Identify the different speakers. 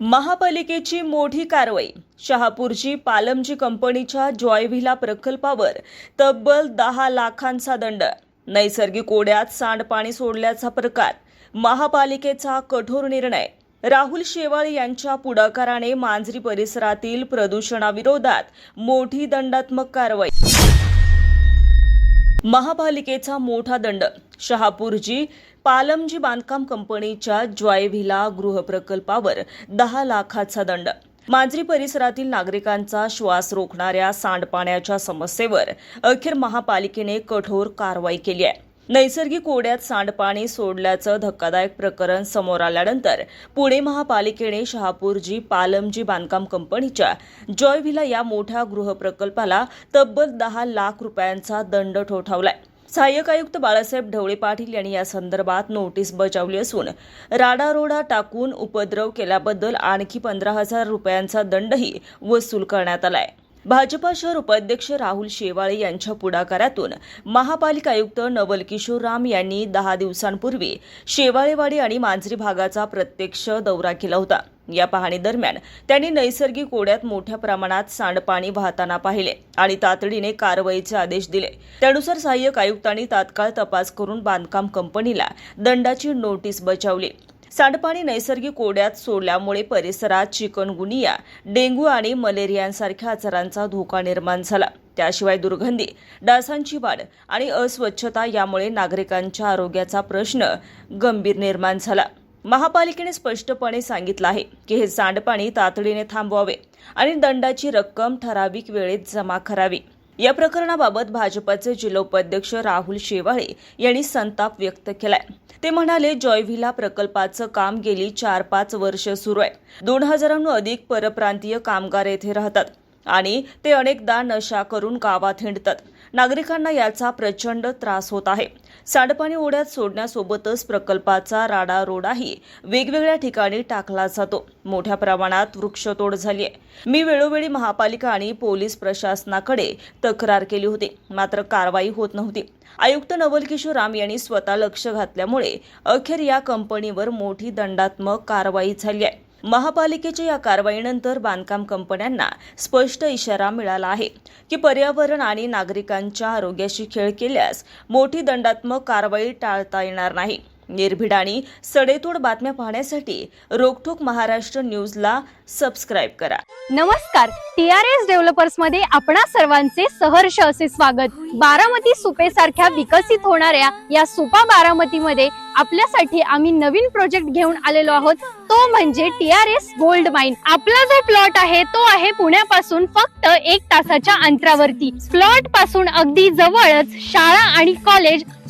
Speaker 1: महापालिकेची मोठी कारवाई. शहापूरची पालमजी कंपनीच्या जॉयव्हिला प्रकल्पावर तब्बल दहा लाखांचा दंड. नैसर्गिक ओढ्यात सांडपाणी सोडल्याचा प्रकार. महापालिकेचा कठोर निर्णय. राहुल शेवाळ यांच्या पुढाकाराने मांजरी परिसरातील प्रदूषणाविरोधात मोठी दंडात्मक कारवाई. महापालिकेचा मोठा दंड. शहापूरजी पालमजी बांधकाम कंपनीच्या ज्वायव्हिला गृहप्रकल्पावर दहा लाखाचा दंड. मांजरी परिसरातील नागरिकांचा श्वास रोखणाऱ्या सांडपाण्याच्या समस्येवर अखेर महापालिकेने कठोर कारवाई केली आहे. नैसर्गिक ओढ्यात सांडपाणी सोडल्याचं धक्कादायक प्रकरण समोर आल्यानंतर पुणे महापालिकेने शहापूरजी पालमजी बांधकाम कंपनीच्या जॉयव्हिला या मोठ्या गृहप्रकल्पाला तब्बल दहा लाख रुपयांचा दंड ठोठावलाय. सहाय्यक आयुक्त बाळासाहेब ढवळे पाटील यांनी या संदर्भात नोटीस बजावली असून राडारोडा टाकून उपद्रव केल्याबद्दल आणखी पंधरा हजार रुपयांचा दंडही वसूल करण्यात आलाय. भाजपा शहर उपाध्यक्ष राहुल शेवाळे यांच्या पुढाकारातून महापालिका आयुक्त नवल किशोर राम यांनी दहा दिवसांपूर्वी शेवाळेवाडी आणि मांजरी भागाचा प्रत्यक्ष दौरा केला होता. या पाहणी दरम्यान त्यांनी नैसर्गिक ओढ्यात मोठ्या प्रमाणात सांडपाणी वाहताना पाहिले आणि तातडीने कारवाईचे आदेश दिले. त्यानुसार सहाय्यक आयुक्तांनी तात्काळ तपास करून बांधकाम कंपनीला दंडाची नोटीस बजावली. सांडपाणी नैसर्गिक ओढ्यात सोडल्यामुळे परिसरात चिकनगुनिया डेंग्यू आणि मलेरियांसारख्या आजारांचा धोका निर्माण झाला. त्याशिवाय दुर्गंधी डासांची वाढ आणि अस्वच्छता यामुळे नागरिकांच्या आरोग्याचा प्रश्न गंभीर निर्माण झाला. महापालिकेने स्पष्टपणे सांगितलं आहे की हे सांडपाणी तातडीने थांबवावे आणि दंडाची रक्कम ठराविक वेळेत जमा करावी. या प्रकरणाबाबत भाजपचे जिल्होपाध्यक्ष राहुल शेवाळे यांनी संताप व्यक्त केलाय. ते म्हणाले जॉयव्हिला प्रकल्पाचं काम गेली चार पाच वर्ष सुरू आहे. दोन हजारांहून अधिक परप्रांतीय कामगार येथे राहतात आणि ते अनेकदा नशा करून गावात हिंडतात. नागरिकांना याचा प्रचंड त्रास होत आहे. सांडपाणी ओढ्यात सोडण्यासोबतच प्रकल्पाचा राडारोडाही वेगवेगळ्या ठिकाणी टाकला जातो. मोठ्या प्रमाणात वृक्षतोड झाली आहे. मी वेळोवेळी महापालिका आणि पोलीस प्रशासनाकडे तक्रार केली होती. मात्र कारवाई होत नव्हती. आयुक्त नवल किशोर राम यांनी स्वतः लक्ष घातल्यामुळे अखेर या कंपनीवर मोठी दंडात्मक कारवाई झाली आहे. महापालिकेच्या या कारवाईनंतर बांधकाम कंपन्यांना स्पष्ट इशारा मिळाला आहे की पर्यावरण आणि नागरिकांच्या आरोग्याशी खेळ केल्यास मोठी दंडात्मक कारवाई टाळता येणार नाही. निर्भीड आणि सडेतोड बातम्या पाहण्यासाठी रोकठोक महाराष्ट्र न्यूजला सबस्क्राईब करा.
Speaker 2: नमस्कार. टी आर एस डेव्हलपर्समध्ये आपणा सर्वांचे सहर्ष असे स्वागत. बारामती सुपे सारख्या विकसित होणाऱ्या या सुपा बारामती मध्ये आपल्यासाठी आम्ही नवीन प्रोजेक्ट घेऊन आलेलो आहोत. तो म्हणजे T R S gold mine आपला जो प्लॉट आहे तो आहे पुण्यापासून फक्त एक तासाच्या अंतरावरती. प्लॉटपासून अगदी जवळच शाळा आणि college